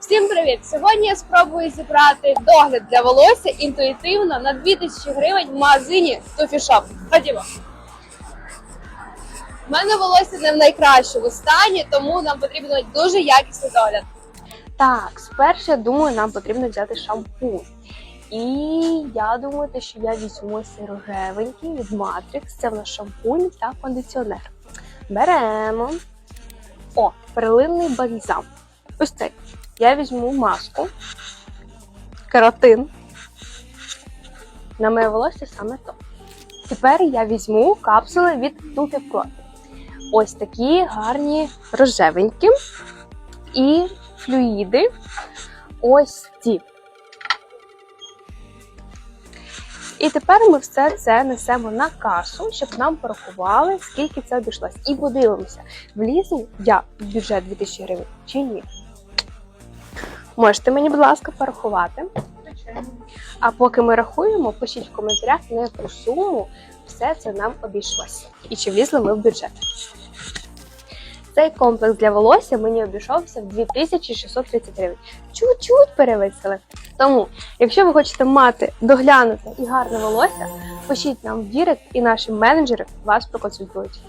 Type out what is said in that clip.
Всім привіт! Сьогодні я спробую зібрати догляд для волосся інтуїтивно на 2000 гривень в магазині Shop. Ходімо. У мене волосся не в найкращому стані, тому нам потрібен дуже якісний догляд. Так, спершу я думаю, нам потрібно взяти шампунь. І я думаю, що я візьму рожевенький від Matrix. Це в нас шампунь та кондиціонер. Беремо. О, перлинний бальзам. Ось цей. Я візьму маску. каротин. На моє волосся саме то. Тепер я візьму капсули від Tufi Pro. Ось такі гарні рожевенькі. І флюїди. Ось ці. І тепер ми все це несемо на касу, щоб нам порахували, скільки це обійшлось. І подивимося, влізу я в бюджет 2000 гривень чи ні. Можете мені, будь ласка, порахувати. А поки ми рахуємо, пишіть в коментарях, на яку суму все це нам обійшлося. І чи влізли ми в бюджет. Цей комплекс для волосся мені обійшовся в 2630 гривень. Чуть-чуть перевисили. Тому, якщо ви хочете мати доглянуте і гарне волосся, пишіть нам в Дірект, і наші менеджери вас проконсультують.